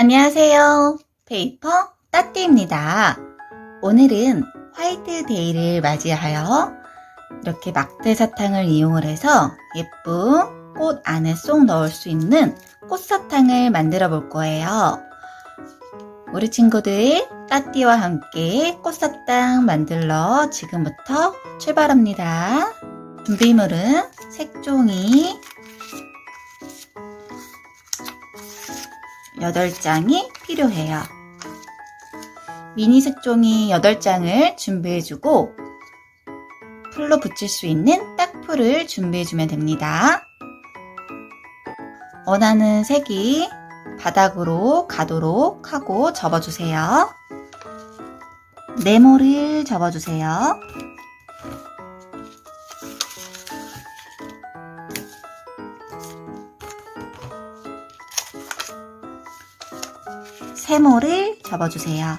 안녕하세요. 페이퍼 따띠입니다. 오늘은 화이트데이를 맞이하여 이렇게 막대 사탕을 이용을 해서 예쁜 꽃 안에 쏙 넣을 수 있는 꽃사탕을 만들어 볼 거예요. 우리 친구들 따띠와 함께 꽃사탕 만들러 지금부터 출발합니다. 준비물은 색종이 8장이 필요해요. 미니 색종이 8장을 준비해주고 풀로 붙일 수 있는 딱풀을 준비해주면 됩니다. 원하는 색이 바닥으로 가도록 하고 접어주세요. 네모를 접어주세요. 세모를 접어주세요.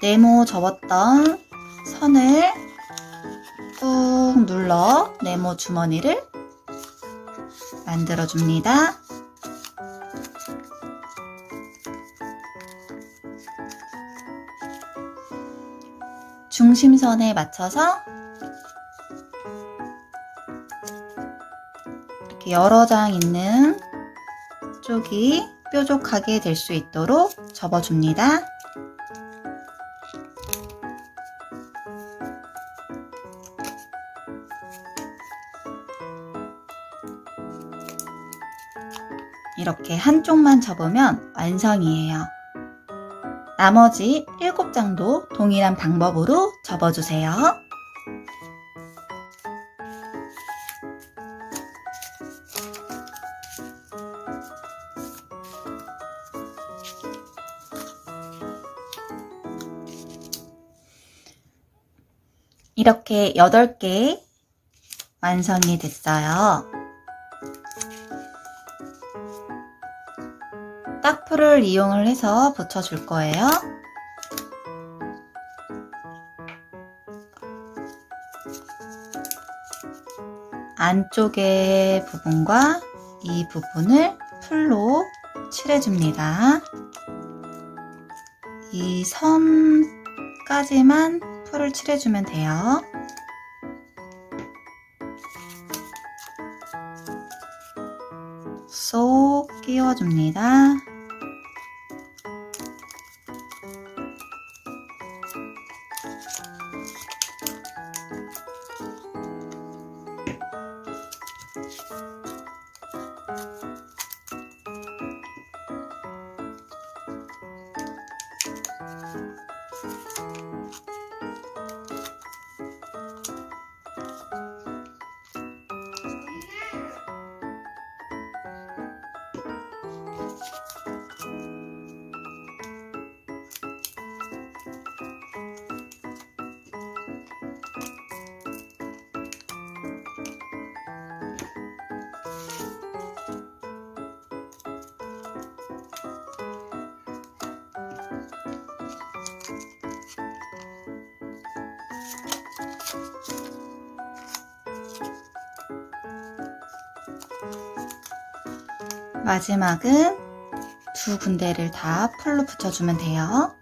네모 접었던 선을 꾹 눌러 네모 주머니를 만들어 줍니다. 중심선에 맞춰서 이렇게 여러 장 있는 쪽이 뾰족하게 될 수 있도록 접어줍니다. 이렇게 한쪽만 접으면 완성이에요. 나머지 7장도 동일한 방법으로 접어주세요. 이렇게 8개 완성이 됐어요. 딱풀을 이용을 해서 붙여줄 거예요. 안쪽의 부분과 이 부분을 풀로 칠해줍니다. 이 선까지만 풀을 칠해주면 돼요. 쏙 끼워줍니다. 마지막은 두 군데를 다 풀로 붙여주면 돼요.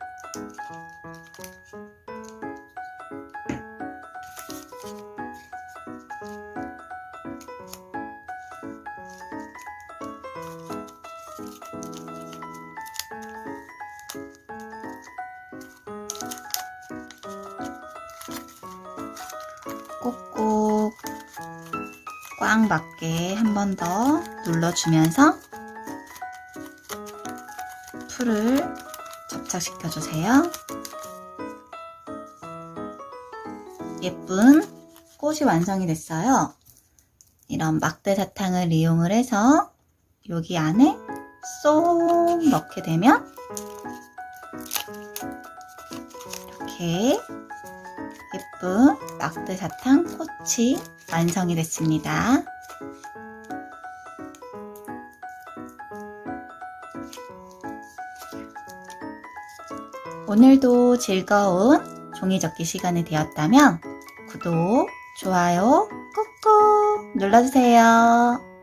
꼭꼭 꽉 맞게 한 번 더 눌러주면서 풀을 접착시켜 주세요. 예쁜 꽃이 완성이 됐어요. 이런 막대 사탕을 이용을 해서 여기 안에 쏙 넣게 되면 이렇게 예쁜 막대 사탕 꽃이 완성이 됐습니다. 오늘도 즐거운 종이접기 시간이 되었다면 구독, 좋아요 꾹꾹 눌러주세요.